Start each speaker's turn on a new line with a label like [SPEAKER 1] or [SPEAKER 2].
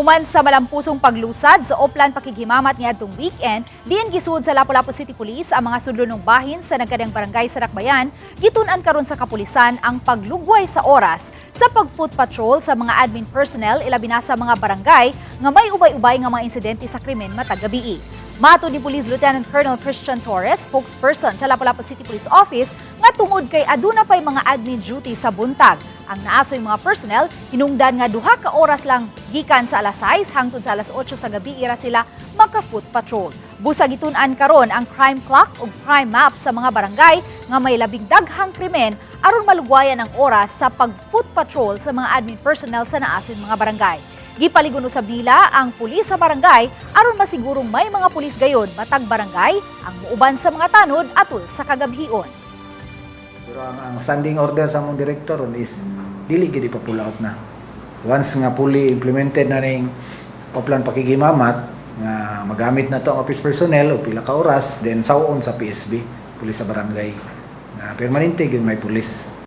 [SPEAKER 1] Human sa malampusong paglusad sa Oplan pakighimamat niadtong weekend, diin gisud sa Lapu-Lapu City Police ang mga sudlunong bahin sa nagkadang barangay sa Rakbayan, gitun-an karon sa kapulisan ang paglugway sa oras sa pag-foot patrol sa mga admin personnel ilabi na sa mga barangay nga may ubay-ubay nga mga insidente sa krimen matag gabii. Mato ni Police Lieutenant Colonel Christian Torres, spokesperson sa Lapu-Lapu City Police Office, nga tungod kay aduna pay mga admin duty sa buntag. Ang naasoy mga personnel hinungdan nga duha ka oras lang gikan sa alas 6 hangtod sa alas 8 sa gabi ira sila maka-foot patrol. Busag itun-an karon ang crime clock ug crime map sa mga barangay nga may labing daghang krimen aron malugwayan ang oras sa pag-foot patrol sa mga admin personnel sa naasoy mga barangay. Gipaligon sa bila ang pulis sa barangay aron masigurong may mga pulis gayon matag barangay ang muuban sa mga tanod atol sa kagabhion.
[SPEAKER 2] Pero ang, ang standing order sa mong director is dili gid pa pull out na. Once nga fully implemented na ning oplan pakikimamat nga magamit na to ang office personnel o pila ka oras then sawon sa PSB, pulis sa barangay. Nga permanente gyud may pulis.